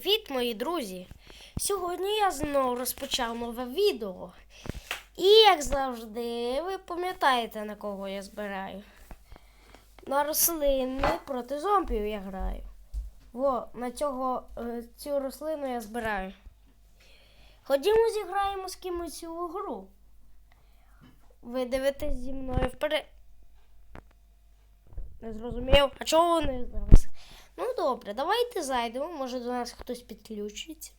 Привіт, мої друзі! Сьогодні я знову розпочав нове відео. І, як завжди, ви пам'ятаєте, на кого я збираю. На рослини проти зомбів я граю. Во, на цього, е, цю рослину я збираю. Ходімо зіграємо з кимось у гру. Ви дивитесь зі мною вперед. Не зрозумів. А чого вони зараз? Ну добре, давайте зайдемо, може до нас хтось підключиться.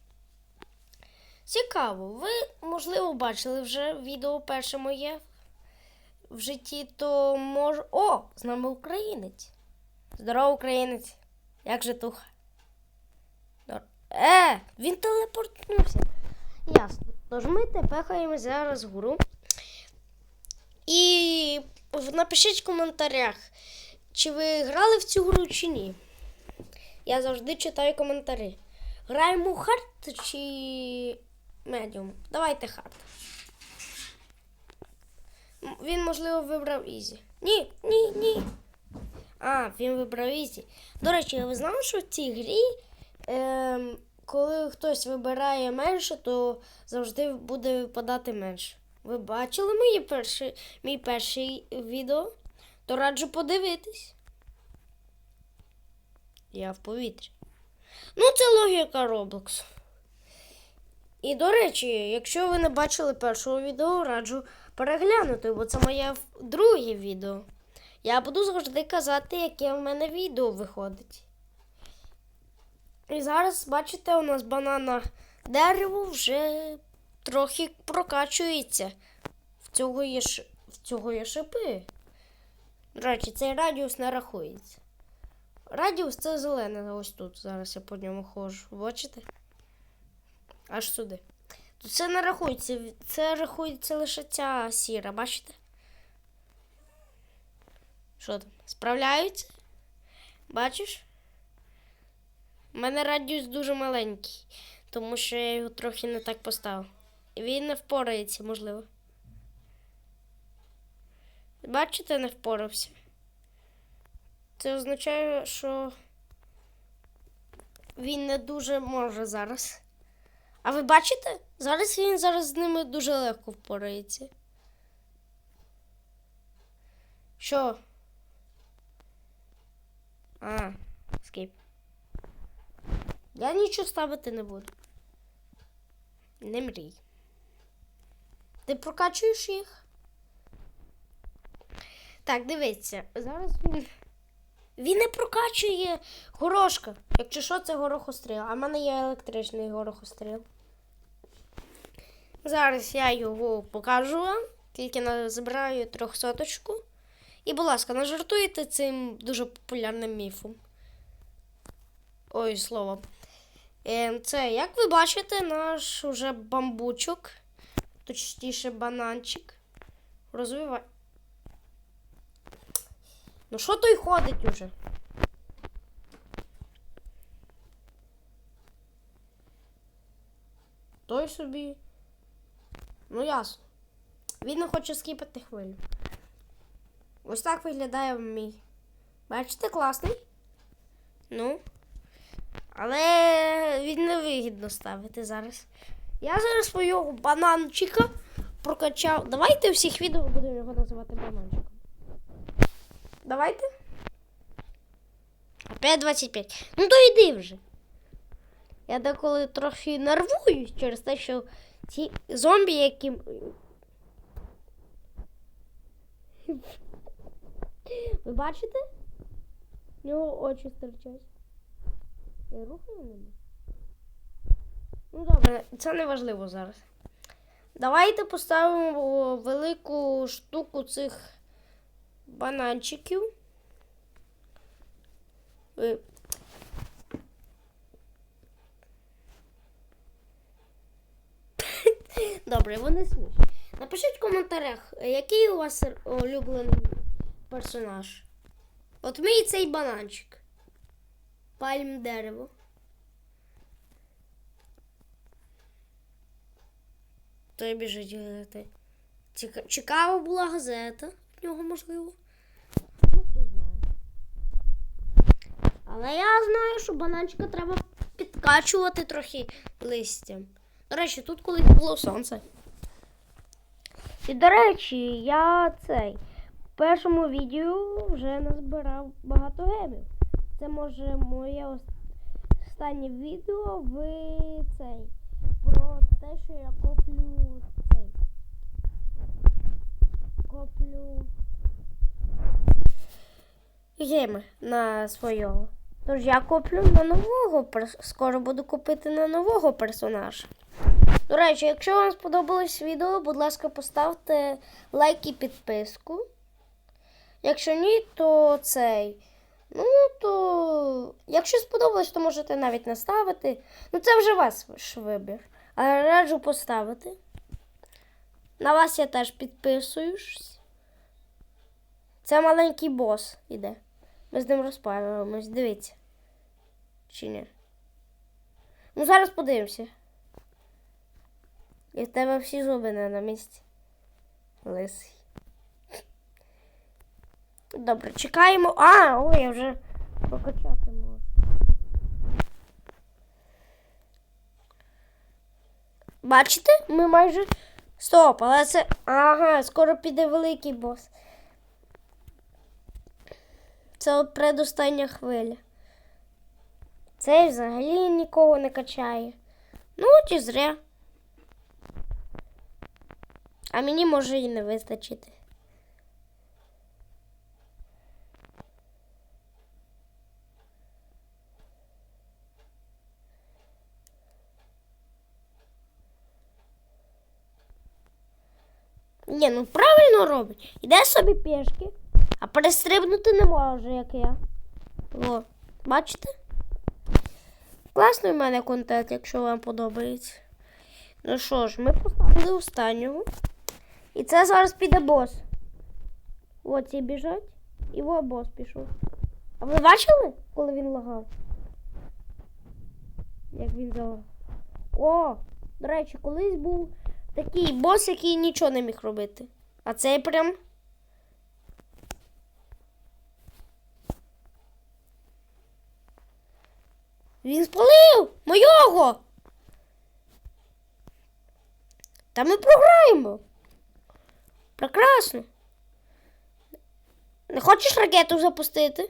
Цікаво, ви, можливо, бачили вже відео перше моє в житті, то може. О! З нами українець. Здорово, українець. Як же туха? Е, він телепортнувся. Ясно. Тож ми тепехаємо зараз вгору. І напишіть в коментарях, чи ви грали в цю гру, чи ні. Я завжди читаю коментарі. Граємо хард чи медіум? Давайте хард. Він, можливо, вибрав Ізі. Ні, ні, ні. А, він вибрав Ізі. До речі, ви знали, що в цій грі, ем, коли хтось вибирає менше, то завжди буде випадати менше. Ви бачили мої перші, мій перший відео? То раджу подивитись. Я в повітрі. Ну, це логіка Roblox. І до речі, якщо ви не бачили першого відео, раджу переглянути, бо це моє друге відео. Я буду завжди казати, яке в мене відео виходить. І зараз, бачите, у нас банана дерево вже трохи прокачується. В цього є, ш... в цього є шипи. До речі, цей радіус не рахується. Радіус це зелене, ось тут. Зараз я по ньому ходжу. Бачите? Аж сюди. Тут це не рахується. Це рахується лише ця сіра, бачите? Що там? Справляються? Бачиш? У мене радіус дуже маленький, тому що я його трохи не так поставив. Він не впорається, можливо. Бачите, не впорався. Це означає, що він не дуже може зараз. А ви бачите? Зараз він зараз з ними дуже легко впорається. Що? А, скіп. Я нічого ставити не буду. Не мрій. Ти прокачуєш їх? Так, дивіться, зараз він. Він не прокачує горошка. Якщо що, це горохостріл. А в мене є електричний горохостріл. Зараз я його покажу вам. Тільки назбираю трьохсоточку. І, будь ласка, не жартуйте цим дуже популярним міфом. Ой, слово. Е, Це, як ви бачите, наш уже бамбучок, точніше бананчик. Розвиває. Ну що той ходить уже? Той собі. Ну ясно. Він не хоче скіпати хвилю. Ось так виглядає мій. Бачите, класний? Ну. Але він не вигідно ставити зараз. Я зараз свого бананчика прокачав. Давайте всіх відео будемо його називати бананчиком. Давайте. Опять 25. Ну то йди вже. Я деколи трохи нервуюсь через те, що ці зомбі, які. Ви бачите? В нього очі стирчать. Я рухаю ними. Ну добре, це не важливо зараз. Давайте поставимо велику штуку цих бананчиків. Добре, вони смішні. Напишіть в коментарях, який у вас улюблений персонаж. От мій цей бананчик. Пальм дерево. Той біжить газети. Цікава була газета в нього, можливо. Ну, хто знає. Але я знаю, що бананчика треба підкачувати трохи листям. До речі, тут колись було сонце. І до речі, я цей в першому відео вже назбирав багато гемів. Це може моє останнє відео в цей про те, що я коплю цей. Коплю геми на свого. Тож я куплю на нового перс- скоро буду купити на нового персонажа. До речі, якщо вам сподобалось відео, будь ласка, поставте лайк і підписку. Якщо ні, то цей. Ну, то якщо сподобалось, то можете навіть не ставити. Ну, це вже ваш вибір. Але раджу поставити. На вас я теж підписуюсь. Це маленький бос іде. Ми з ним розправимось, дивіться. Чи ні? Ну, зараз подивимося. І в тебе всі зуби не на місці. Лисий. Добре, чекаємо. А, ой, я вже прокачати можу. Бачите? Ми майже. Стоп, але це. Ага, скоро піде великий бос. Це предостання хвиля. Цей взагалі нікого не качає. Ну, чи зря. А мені може і не вистачити. Ні, ну правильно робить. Іде собі пішки, а перестрибнути не може, як я. О, бачите? Класний в мене контент, якщо вам подобається. Ну що ж, ми поставили останнього. І це зараз піде бос. От біжать. І во бос пішов. А ви бачили, коли він лагав? Як він залагав? О! До речі, колись був такий бос, який нічого не міг робити. А цей прям. Він спалив мойого. Та ми програємо. Прекрасно. Не хочеш ракету запустити?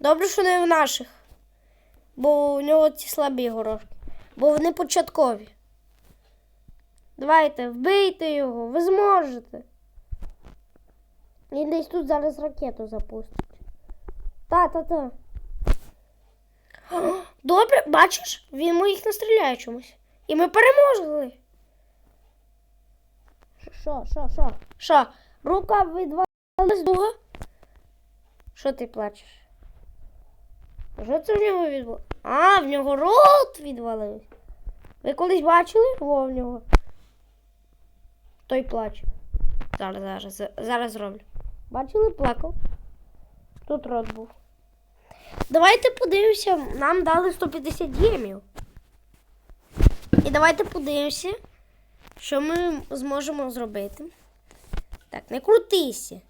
Добре, що не в наших. Бо у нього ці слабі горошки. Бо вони початкові. Давайте, вбийте його, ви зможете. Він десь тут зараз ракету запустить. Та-та-та. Добре, бачиш, він моїх настріляє чомусь. І ми переможили. Що, що, що? Що? Рука відвалилась друга? Що ти плачеш? Що це в нього відвалилось? А, в нього рот відвалився. Ви колись бачили? Во в нього. Той плаче. Зараз, зараз, зараз зроблю. Бачили, плакав. Тут рот був. Давайте подивимося, нам дали 150 гемів. І давайте подивимося, що ми зможемо зробити. Так, не крутися.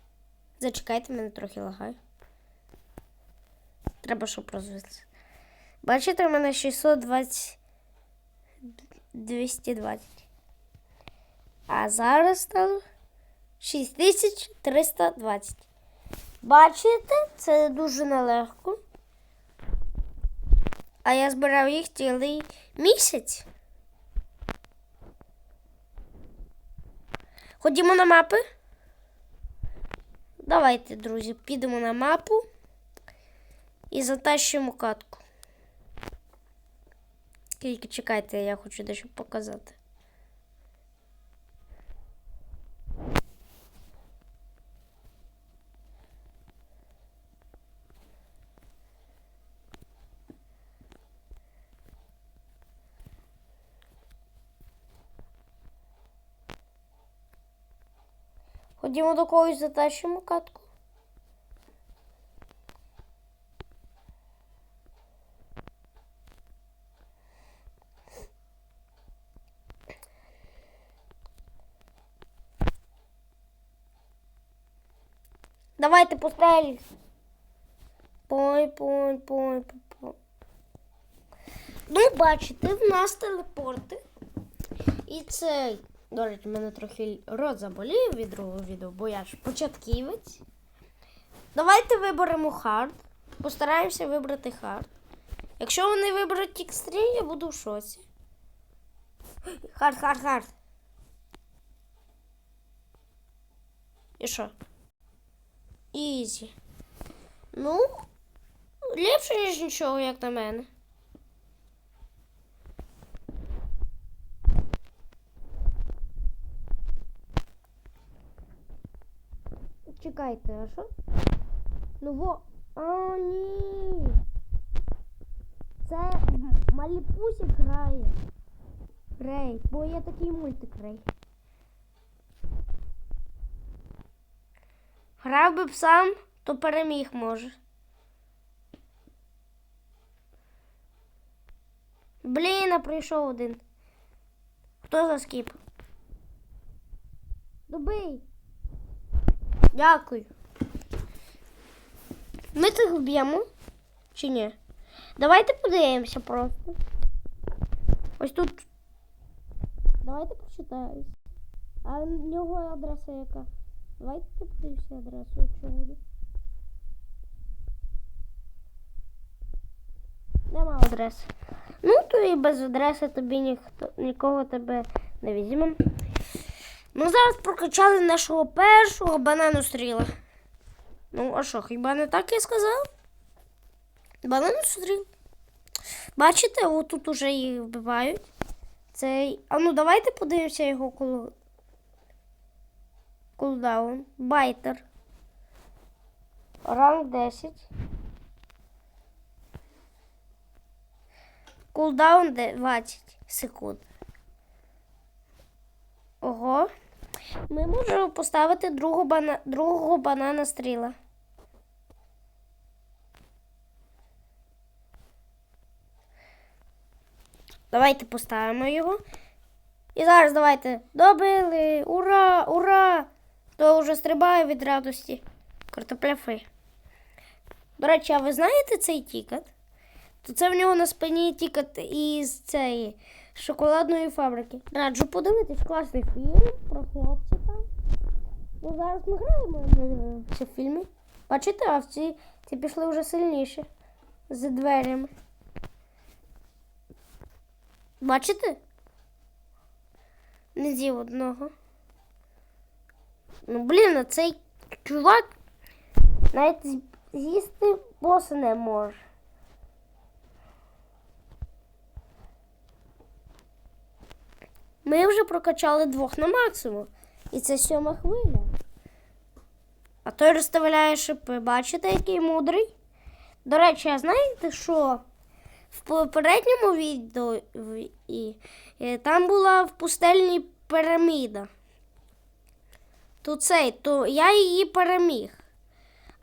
Зачекайте, мене трохи лагає. Треба, щоб розвитися. Бачите, у мене 620 220. А зараз стало 6320. Бачите, це дуже нелегко. А я збирав їх цілий місяць. Ходімо на мапи. Давайте, друзі, підемо на мапу і затащимо катку. Тільки чекайте, я хочу дещо показати. Ходімо до когось затащимо катку. Давайте пострелюсь. Пой, пой, пой, пой. Ну, бачите, в нас телепорти. І цей. До речі, мене трохи рот заболів від другого відео, бо я ж початківець. Давайте виберемо хард. Постараємося вибрати хард. Якщо вони виберуть екстрім, я буду в шоці. Хард, хард, хард. І що? Ізі. Ну, ліпше, ніж нічого, як на мене. Чекайте, а що? Ну во. А, ні. Це Маліпусі грає. Рей, бо є такий мультик Рей. Грав би б сам, то переміг може. Блін, а прийшов один. Хто за скіп? Дякую. Ми цих вб'ємо чи ні? Давайте подивимося просто. Ось тут. Давайте почитаємо. А в нього адреса яка? Давайте подивимося адресу, якщо буде. Нема адреси. Ну, то і без адреси тобі ніхто нікого тебе не візьме. Ми зараз прокачали нашого першого банану стріла. Ну, а що, хіба не так я сказав? Банану стріл. Бачите, отут уже їх вбивають. Цей. А ну давайте подивимося його кул... кулдаун. Байтер. Ранг 10. Кулдаун 20 секунд. Ого. Ми можемо поставити другого, бана... другого банана стріла. Давайте поставимо його. І зараз давайте. Добили! Ура! Ура! То вже стрибає від радості. Картопляфи. До речі, а ви знаєте цей тікет? То це в нього на спині тікет із цієї шоколадної фабрики. Раджу подивитись класний фільм про хлопця там. Ну, зараз ми граємо на ці фільмі. Бачите, а в ці, ці пішли вже сильніше. За дверями. Бачите? Не з'їв одного. Ну, блін, а цей чувак навіть з'їсти боса не може. Ми вже прокачали двох на максимум. І це сьома хвиля. А той розставляє шипи. Бачите, який мудрий? До речі, а знаєте, що в попередньому відео в- і, е, там була в пустельні піраміда. То цей, то я її переміг.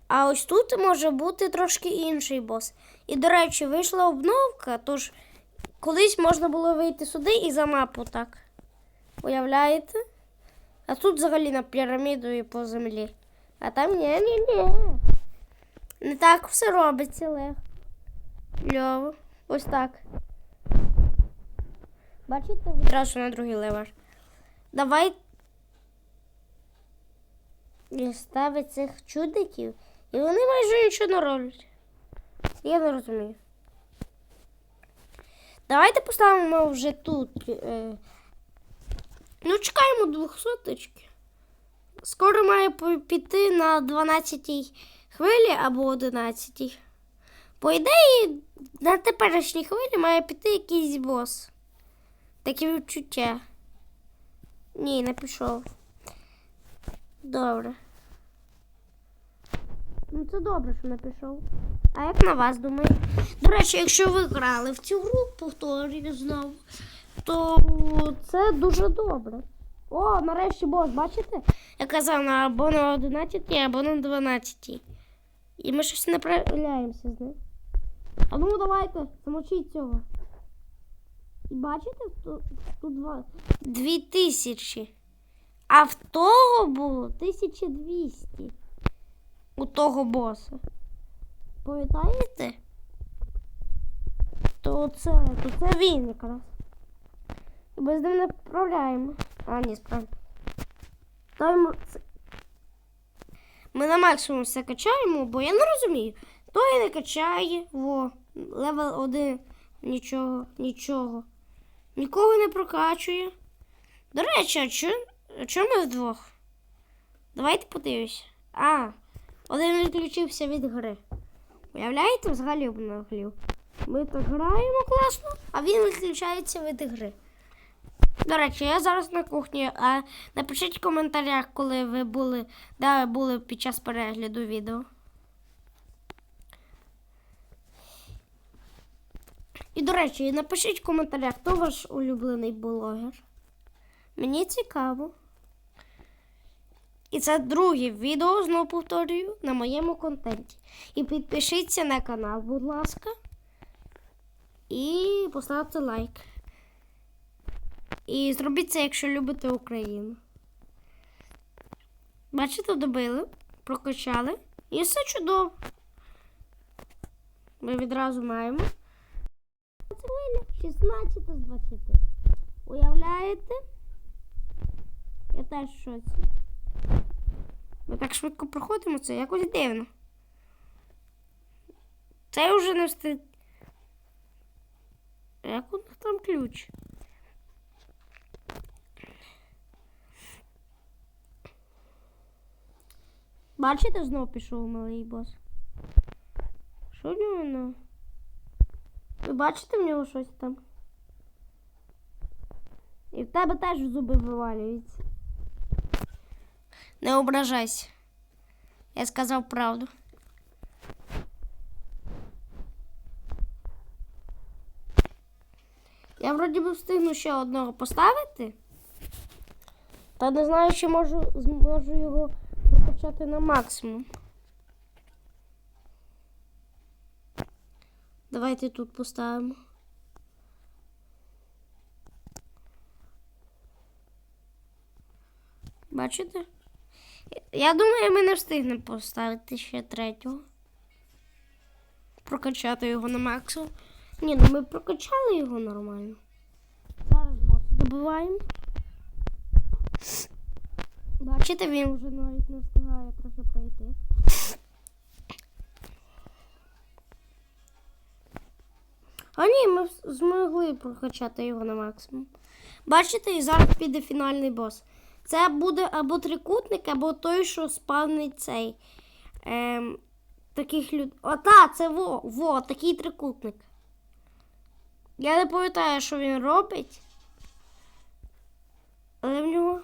А ось тут може бути трошки інший бос. І, до речі, вийшла обновка, тож колись можна було вийти сюди і за мапу так. Уявляєте? А тут взагалі на піраміду і по землі. А там ні, ні, ні. Не так все робиться легко. Льово. Ось так. Бачите, відразу на другий левер. Давай ставить цих чудиків, і вони майже нічого не роблять. Я не розумію. Давайте поставимо вже тут. Ну, чекаємо двохсоточки. Скоро має піти на 12 хвилі або 11. По ідеї, на теперішній хвилі має піти якийсь бос. Таке відчуття. Ні, не пішов. Добре. Ну, це добре, що не пішов. А як на вас думаєте? До речі, якщо ви грали в цю гру, повторюю знову, то це дуже добре. О, нарешті бос, бачите? Я казав на або на 11, або на 12. І ми щось не справляємося з ним. А ну давайте, замочіть цього. І бачите, тут, тут два, дві тисячі. А в того було 1200. У того боса. Пам'ятаєте? То це, то це він якраз. І Ми з ним не вправляємо. А, ні, це- Ми на максимум все качаємо, бо я не розумію. Той не качає, во, левел 1, нічого, нічого. Нікого не прокачує. До речі, а чо, а чо ми вдвох? Давайте подивимось. А, один відключився від гри. Уявляєте, взагалі б наглів. Ми так граємо класно, а він відключається від гри. До речі, я зараз на кухні. А напишіть в коментарях, коли ви були, де ви були під час перегляду відео. І, до речі, напишіть в коментарях, хто ваш улюблений блогер. Мені цікаво. І це друге відео, знову повторюю, на моєму контенті. І підпишіться на канал, будь ласка. І поставте лайк. І зробіть це, якщо любите Україну. Бачите, добили, прокачали. І все чудово. Ми відразу маємо. Це хвиля 16 з 20. Уявляєте? Я теж шоці. Ми так швидко проходимо це, якось дивно. Це вже не встиг. Як у них там ключ? Бачите, знов пішов малий бос. Що в нього? на- Ви бачите в нього щось там? І в тебе теж зуби вивалюються. Не ображайся. Я сказав правду. Я вроді би встигну ще одного поставити. Та не знаю, чи можу, зможу його прокачати на максимум. Давайте тут поставимо. Бачите? Я думаю, ми не встигнемо поставити ще третього. Прокачати його на максимум. Ні, ну ми прокачали його нормально. Зараз боса добиваємо. Бачите, він вже навіть не встигає трохи пройти. А ні, ми змогли прокачати його на максимум. Бачите, і зараз піде фінальний бос. Це буде або трикутник, або той, що спавнить цей. Ем, таких люд... О, та, це во, во, такий трикутник. Я не пам'ятаю, що він робить. Але в нього.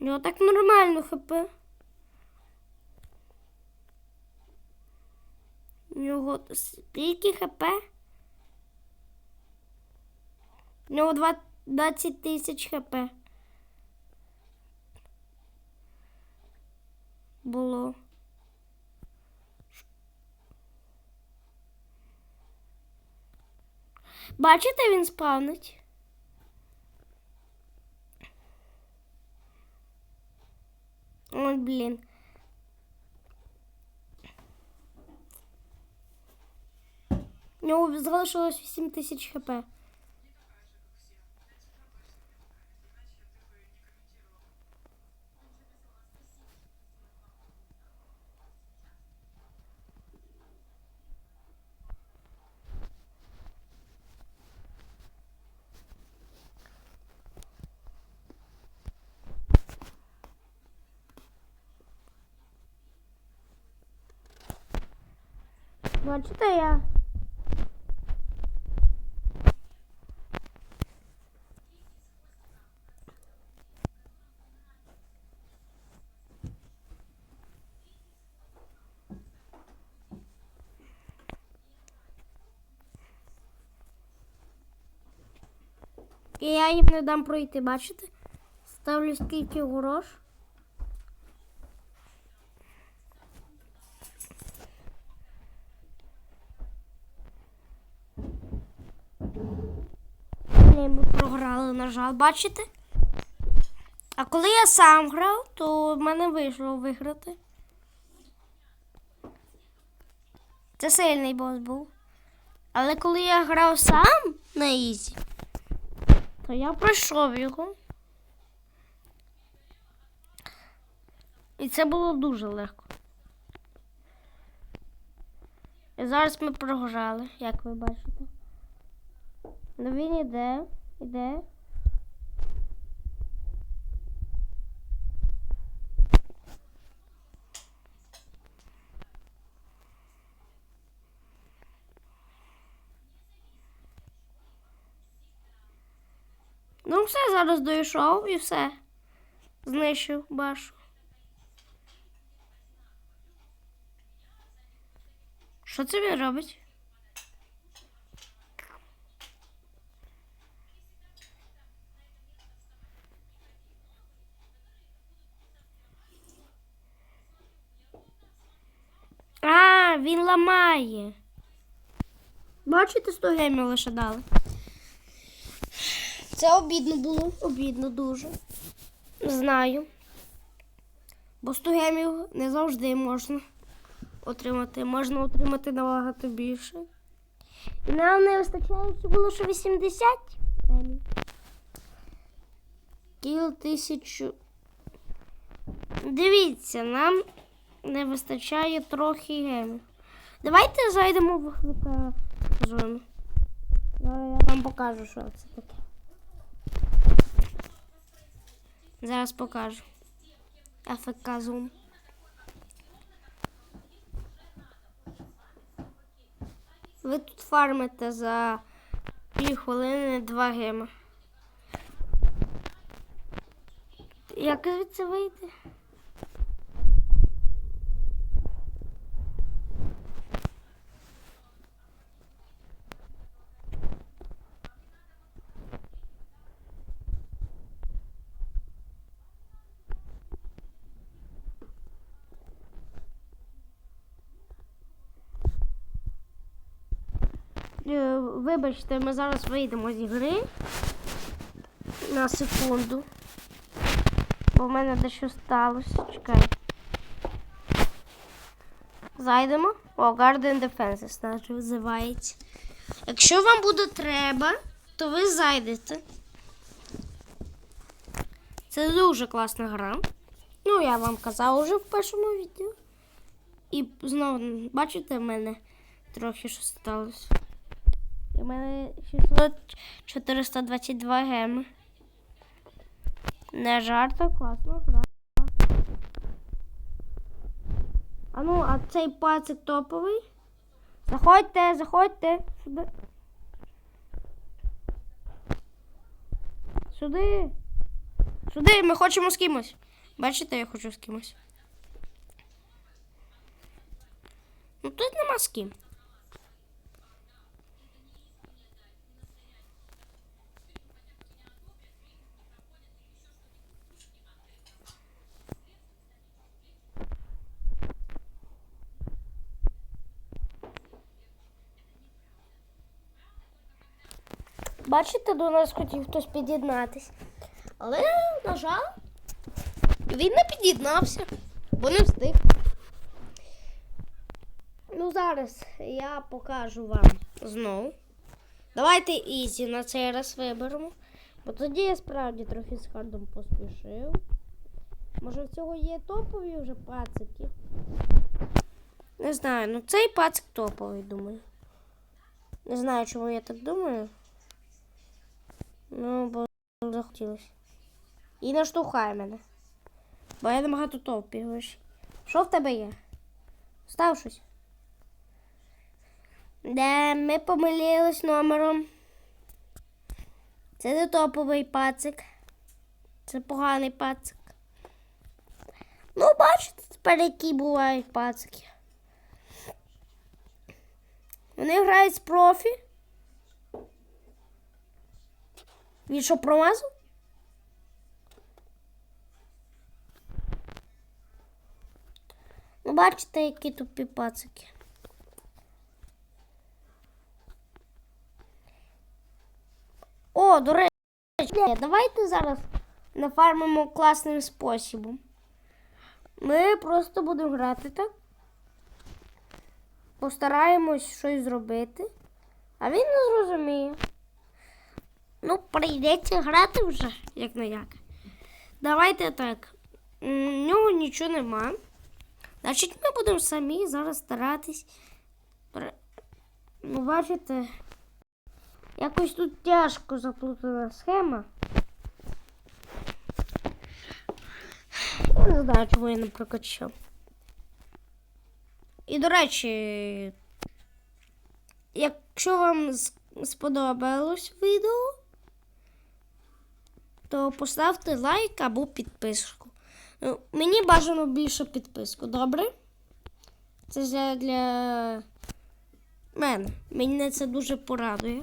В нього так нормально хп. У нього скільки хп? У нього 20 тисяч хп. Було. Бачите, він спавнить. Ой, блін. У нього залишилось 8 тисяч хп. Бачите, я. І я їм не дам пройти, бачите? Ставлю скільки грош. Ні, ми на жаль, бачите? А коли я сам грав, то в мене вийшло виграти. Це сильний бос був. Але коли я грав сам на Ізі, то я пройшов його. І це було дуже легко. І зараз ми програли, як ви бачите. Ну він іде, іде. Ну, все, зараз дійшов і все. Знищив башу. Що це він робить? А, він ламає. Бачите, 100 гемів лише дали. Це обідно було, обідно дуже. Знаю. Бо 100 гемів не завжди можна отримати. Можна отримати набагато більше. І нам не вистачає, що було ще 80 гемів. Кіл тисячу. Дивіться, нам не вистачає трохи гемів. Давайте зайдемо в зону. Зараз я вам покажу, що це таке. Зараз покажу. АФК зум. Ви тут фармите за пів хвилини два гема. Як звідси вийти? Е, Вибачте, ми зараз вийдемо з гри на секунду. Бо в мене дещо сталося. Чекай. Зайдемо. О, Garden Defenses наш називається. Якщо вам буде треба, то ви зайдете. Це дуже класна гра. Ну, я вам казав уже в першому відео. І знову, бачите, в мене трохи що сталося. У мене 600 422 геми. Не жарта, класна гра. А ну, а цей пацик топовий. Заходьте, заходьте. Сюди. Сюди. Сюди, ми хочемо з кимось. Бачите, я хочу з кимось. Ну тут нема з ким. Бачите, до нас хотів хтось під'єднатись. Але, на жаль, він не під'єднався, бо не встиг. Ну, зараз я покажу вам знову. Давайте Ізі на цей раз виберемо. Бо тоді я справді трохи з хардом поспішив. Може в цього є топові вже пацики? Не знаю, ну цей пацик топовий, думаю. Не знаю, чому я так думаю. Ну, бо захотілося. І не штовхай мене. Бо я набагато топів. Що в тебе є? Став щось? Де ми помилились номером. Це не топовий пацик. Це поганий пацик. Ну, бачите, тепер які бувають пацики. Вони грають з профі. Він що промазав? Ну, бачите, які тупі пацики. О, до речі, давайте зараз нафармимо класним способом. Ми просто будемо грати так. постараємось щось зробити. А він не зрозуміє. Ну, прийдеться грати вже, як не як. Давайте так. М, В нього нічого нема. Значить, ми будемо самі зараз старатись. Ну, бачите, якось тут тяжко заплутана схема. Я не знаю, чому я не прокачав. І, до речі, якщо вам сподобалось відео, то поставте лайк або підписку. Ну, мені бажано більше підписку, добре? Це для, мене. Мене це дуже порадує.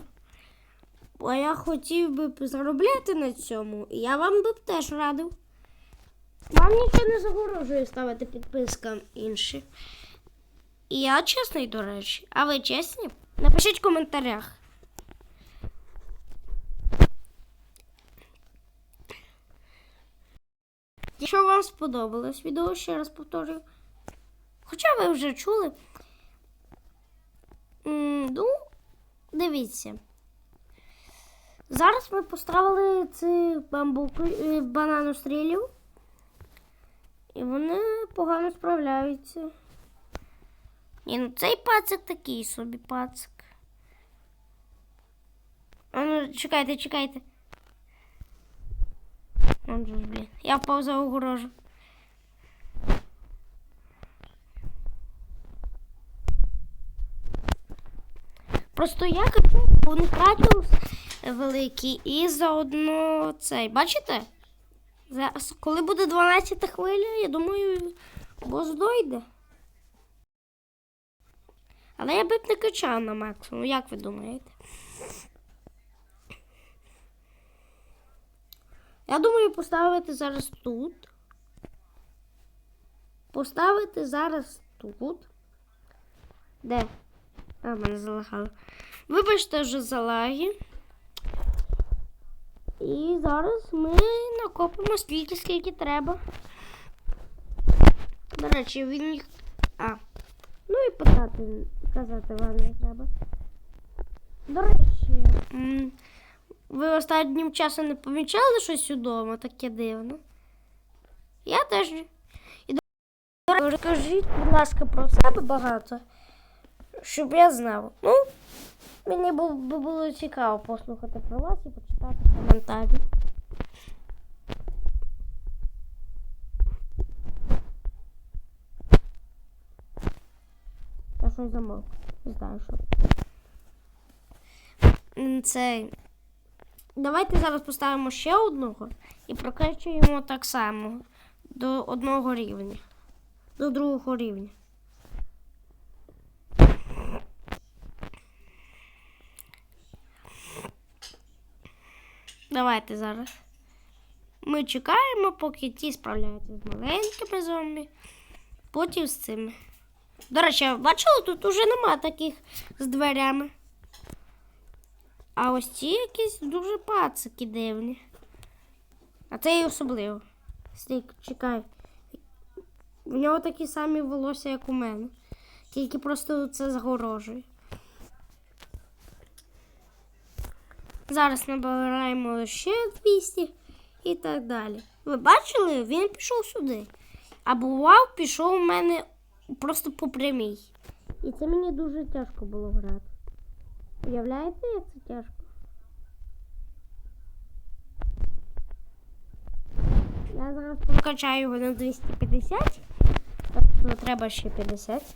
Бо я хотів би заробляти на цьому, і я вам би теж радив. Вам нічого не загорожує ставити підпискам інші. І я чесний, до речі. А ви чесні? Напишіть в коментарях. Якщо вам сподобалось відео, ще раз повторюю. Хоча ви вже чули. Ну, дивіться. Зараз ми поставили цих бамбук е, бананострілів. І вони погано справляються. Ні, ну цей пацик такий собі пацик. А ну, чекайте, чекайте. Он же блін. Я впав за огорожу. Просто я бо не великий і заодно цей. Бачите? Зараз, коли буде 12 хвиля, я думаю, бос дойде. Але я б не качав на максимум, як ви думаєте? Я думаю поставити зараз тут. Поставити зараз тут. Де? А, мене залагало. Вибачте вже за лаги. І зараз ми накопимо стільки, скільки треба. До речі, він їх. А. Ну і питати, казати вам не треба. До речі, ви останнім часом не помічали щось удома таке дивне? Я теж. І розкажіть, будь ласка, про себе багато, щоб я знав. Ну, мені би було цікаво послухати про вас і почитати коментарі. Я щось замовк. Не знаю, що. Це. Давайте зараз поставимо ще одного і прокачуємо так само до одного рівня. До другого рівня. Давайте зараз. Ми чекаємо, поки ті справляються з маленькими зомбі, потім з цими. До речі, бачили, тут уже нема таких з дверями. А ось ці якісь дуже пацики дивні. А це і особливо. Стік, чекай. В нього такі самі волосся, як у мене. Тільки просто це загорожує. Зараз набираємо ще 200 і так далі. Ви бачили, він пішов сюди. А бував, пішов у мене просто по прямій. І це мені дуже тяжко було грати. Уявляєте, як це тяжко? Я зараз прокачаю його на 250. Тобто треба ще 50.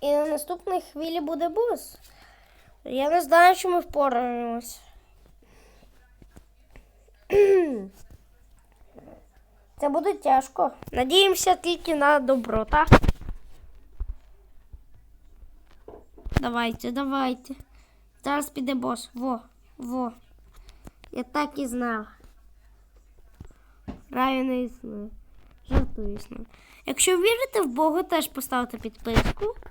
І на наступній хвилі буде бос. Я не знаю, чи ми впораємось. Це буде тяжко. Надіємося тільки на добро, так? Давайте, давайте. Зараз піде бос. Во, во. Я так і знав. Раю не існує. Жартую існує. Якщо вірите в Бога, теж поставте підписку.